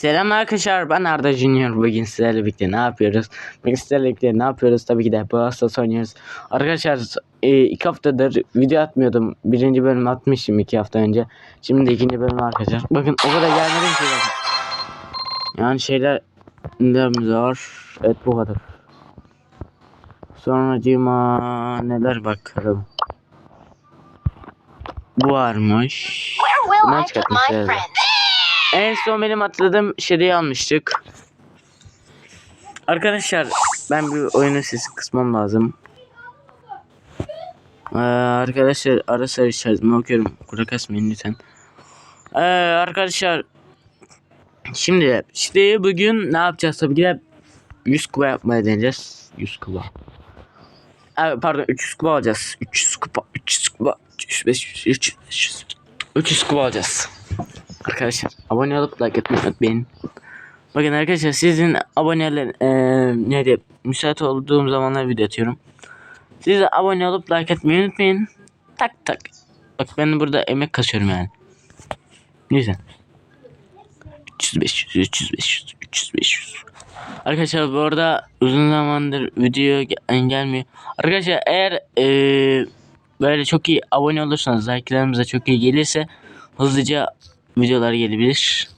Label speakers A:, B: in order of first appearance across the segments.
A: Selam arkadaşlar ben Arda Junior bugün sizlerle birlikte ne yapıyoruz? Bugün sizlerle birlikte ne yapıyoruz? Tabii ki de Brawl Stars oynuyoruz. Arkadaşlar e, iki haftadır video atmıyordum. Birinci bölüm atmışım iki hafta önce. Şimdi de ikinci bölüm arkadaşlar. Bakın o kadar gelmedim ki. Yani şeyler var? Evet bu kadar. Sonra cima neler bakalım. Bu varmış.
B: Where will
A: En son benim atladığım şeyi almıştık. Arkadaşlar ben bir oyunun sesini kısmam lazım. Ee, arkadaşlar ara sıra işaretimi okuyorum. Kura kasmayın lütfen. Ee, arkadaşlar şimdi işte bugün ne yapacağız tabii ki de 100 kupa yapmaya deneyeceğiz. 100 kupa. Ee, pardon 300 kupa alacağız. 300 kupa 300 kupa 300 500 300 500 300 kupa alacağız. Arkadaşlar abone olup like etmeyi unutmayın. Bakın arkadaşlar sizin aboneler eee ne diyeyim müsait olduğum zamanlar video atıyorum. Siz de abone olup like etmeyi unutmayın. Tak tak. Bak ben burada emek kasıyorum yani. Neyse. 300 500 300 500 300 500. Arkadaşlar bu arada uzun zamandır video gel- gelmiyor. Arkadaşlar eğer eee böyle çok iyi abone olursanız like'larımız da çok iyi gelirse hızlıca videolar gelebilir.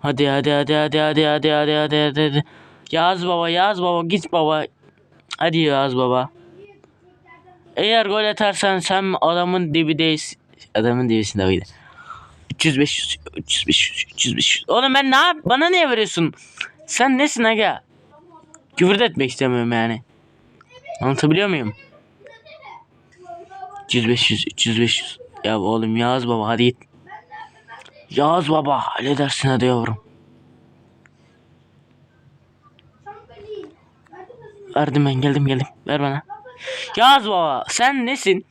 A: Hadi hadi hadi hadi hadi hadi hadi hadi hadi hadi. Yaz baba yaz baba git baba. Hadi yaz baba. Eğer gol atarsan sen adamın dibideyiz. Adamın dibisinde öyle. 300 500 300 500 300 500. Oğlum ben ne yap? Bana niye veriyorsun? Sen nesin aga? Küfür etmek istemiyorum yani. Anlatabiliyor muyum? 300 500 300 500. Ya oğlum yaz baba hadi git. Yaz baba halledersin hadi yavrum. Verdim ben geldim geldim. Ver bana. Yaz baba sen nesin?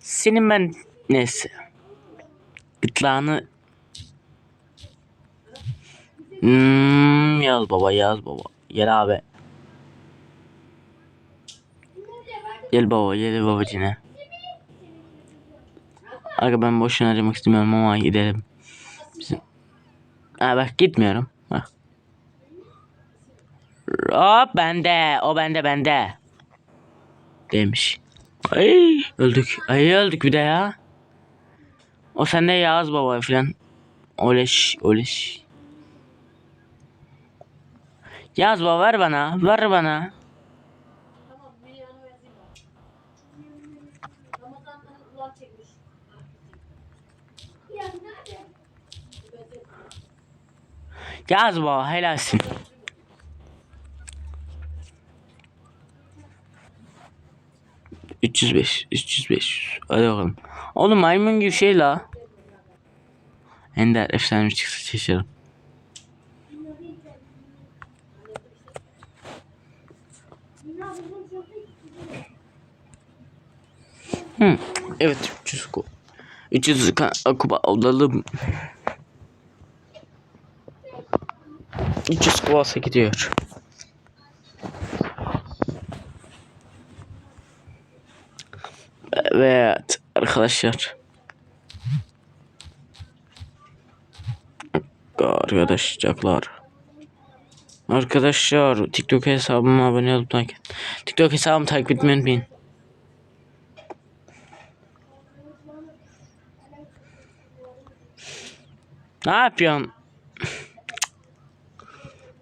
A: Senin ben nesi? Gırtlağını Hmm, yaz baba yaz baba. Gel abi. Gel baba gel babacığına. Aga ben boşuna aramak istemiyorum ama gidelim. Bizim... Ha bak gitmiyorum. Bak. Hop bende. O bende bende. Demiş. Ay öldük. Ay öldük bir de ya. O sende Yağız baba filan. Oleş oleş. Yaz baba ver bana. Ver bana. Yaz baba helalsin. ...305, 305. Hadi bakalım. Oğlum maymun gibi şey la. Ender efsane çıksa şaşırırım. Hı, evet 300 kupa. 300 ka- kupa alalım. 300 kupa olsa gidiyor. Evet arkadaşlar. Arkadaşlar. Arkadaşlar TikTok hesabıma abone olup et. TikTok hesabımı takip etmeyi unutmayın. Ne yapıyorsun?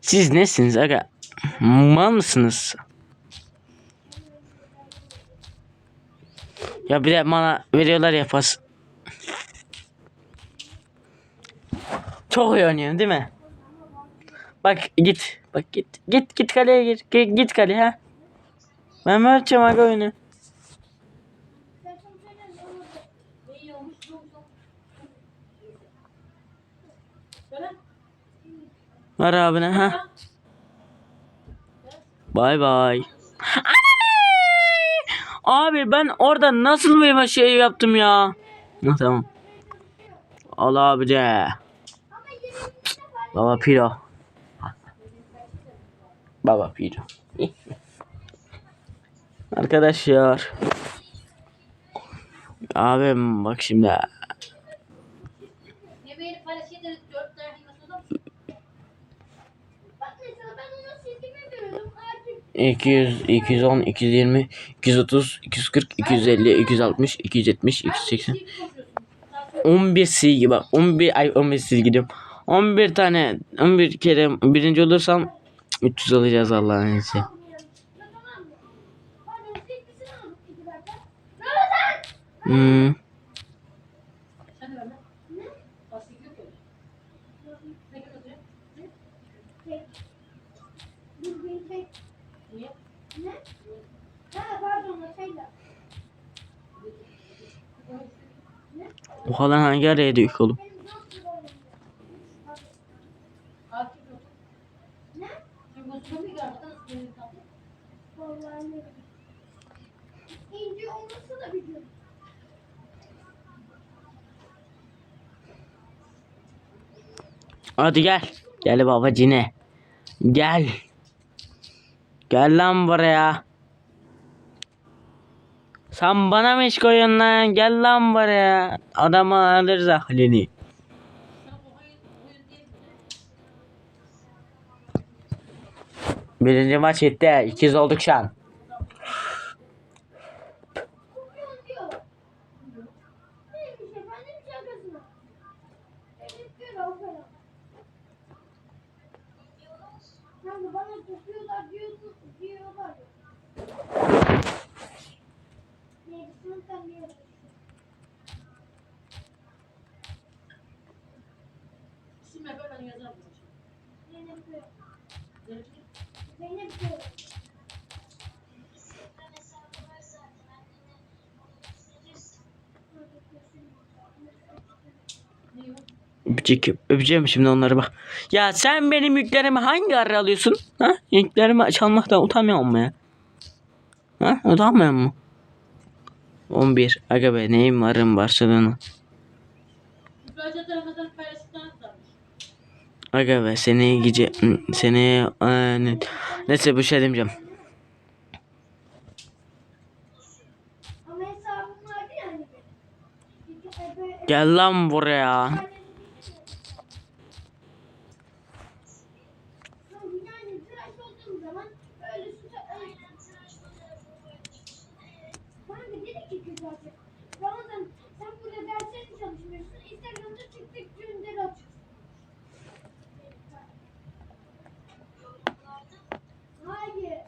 A: Siz nesiniz aga? Mal mısınız? Ya bir de bana veriyorlar ya pas. Çok iyi oynuyorsun değil mi? Bak git. Bak git. Git git kaleye gir. Git, git kaleye ha. Ben vereceğim aga oyunu. Ver abine ha. Bay bay. Abi ben orada nasıl bir şey yaptım ya? Ha, tamam. Al abi de. Baba piro. Baba piro. Arkadaşlar. Abim bak şimdi. 200, 210, 220, 230, 240, 250, 260, 270, 280. 11 silgi bak 11 ay 11 silgi diyorum. 11 tane 11 kere birinci olursam 300 alacağız Allah'ın izniyle. Hmm. Oha lan hangi araya düşük oğlum? Hadi gel. Gel babacine. Gel. Gel lan buraya. Sen bana mı iş koyuyorsun lan? Gel lan buraya. Adamı alırız ahlini. Birinci maç bitti. İkiz olduk şu an. Öpecek, öpeceğim şimdi onları bak. Ya sen benim yüklerimi hangi ara alıyorsun? Ha? Yüklerimi çalmaktan utanmıyor musun ya? Ha? Utanmıyor musun? 11. Aga be neyim varım Barcelona. Aga be seni gece seni Aa, ne- neyse bir şey demeyeceğim.
B: E,
A: Gel lan buraya.
B: Yani tıraş olduğum zaman öyle su Kanka dedi ki kız artık. Ramazan sen burada derslerini çalışmıyorsun. Instagram'da çıktık günleri açıyorsun. Hayır.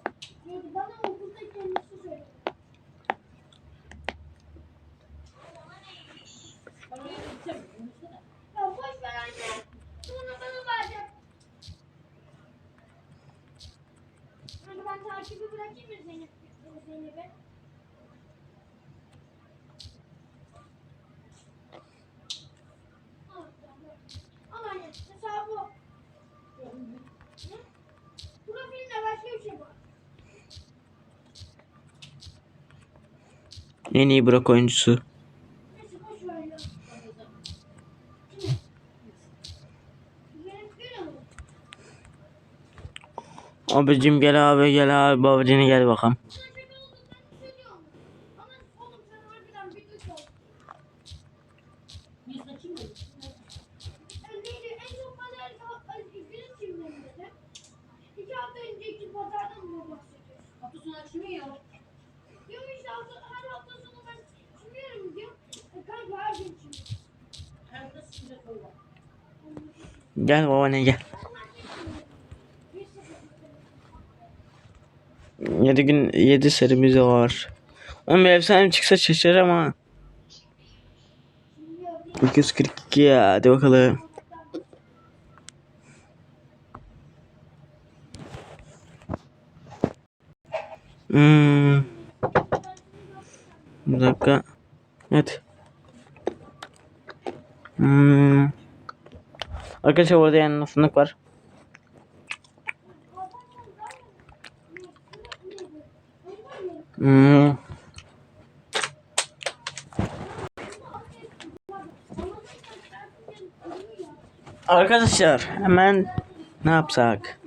B: Dedi bana okulda kendisi söyledi. Ya boş ver anne. Sonra bana verecek. Hani ben takibi bırakayım mı Zeynep? Zeynep'e? Al, şey.
A: En iyi bırak oyuncusu.
B: Neyse boş ver ya. Zeynep gel oğlum.
A: Abicim gel abi gel abi babacını gel bakalım.
C: Sıcak oluyor.
A: Gel babaanne gel.
B: Bir sıfır.
A: 7 gün 7 serimiz var. Oğlum bir efsane çıksa.
B: Çimiyor diye.
A: 242 ya hadi bakalım. Hmm. Bir dakika. Evet. Hmm. Arkadaşlar orada yani fındık var. Hmm. Arkadaşlar hemen ne yapsak?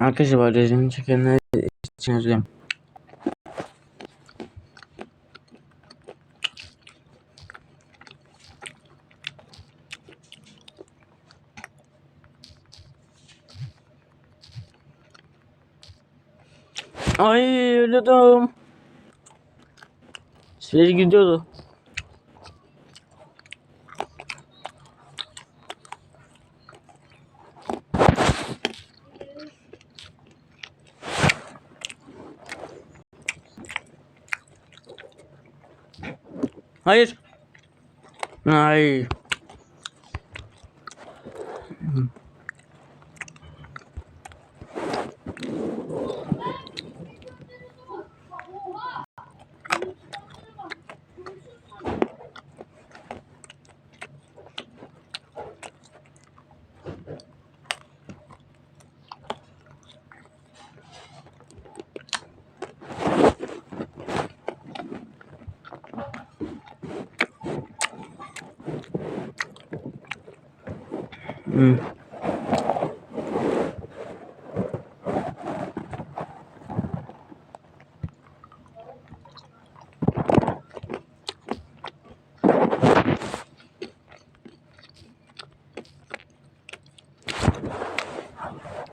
A: Arkadaşlar rezilini çekenler için özlem. Ay ölüyordum. Süreci gidiyordu. Hayır. Ay. Hmm.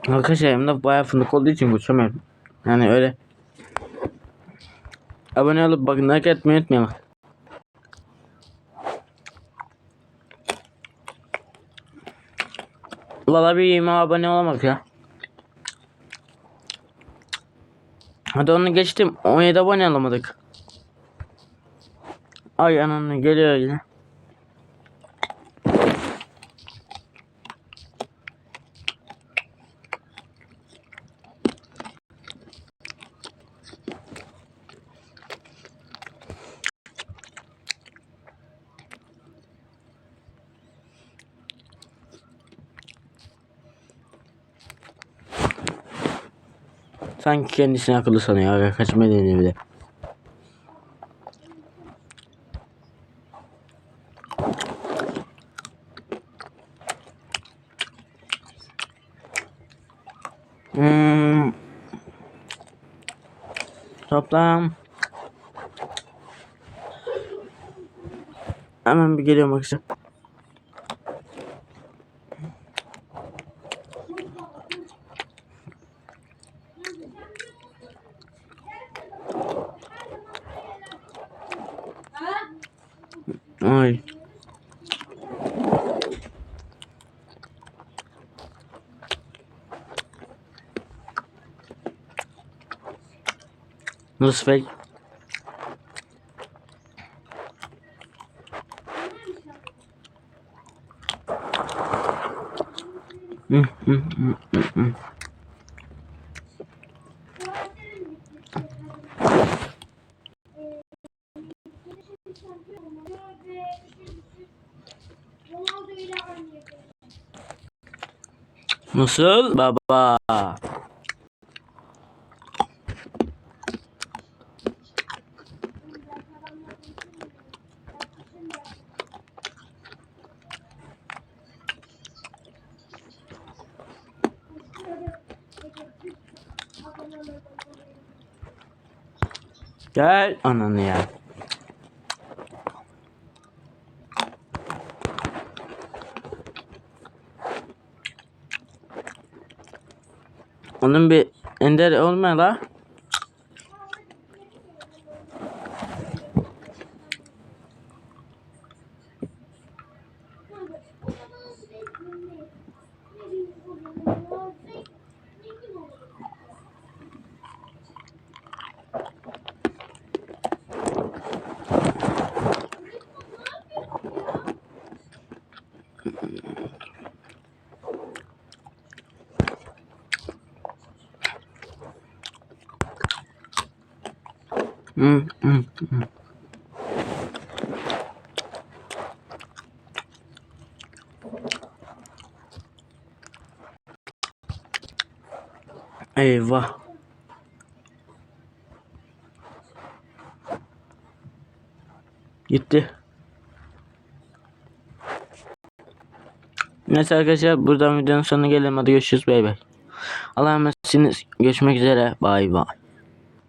A: Arkadaşlar elimde bayağı fındık olduğu için koşamıyorum. Yani öyle. Abone olup bakın like etmeyi unutmayın. Valla bir 20 abone olamadık ya. Hadi onu geçtim. 17 abone olamadık. Ay ananı geliyor yine. Sanki kendisini akıllı sanıyor. Aga kaçma deniyor bir de. Hmm. Toplam. Hemen bir geliyorum akşam.
B: Yapıyor.
A: Nasıl baba? Gel ananı ya. Onun bir ender olma la. Hı, hı, hı. Eyvah. Gitti. Neyse arkadaşlar buradan videonun sonuna gelelim. Hadi görüşürüz. Bay bay. Allah'a emanetsiniz. Görüşmek üzere. Bay bay.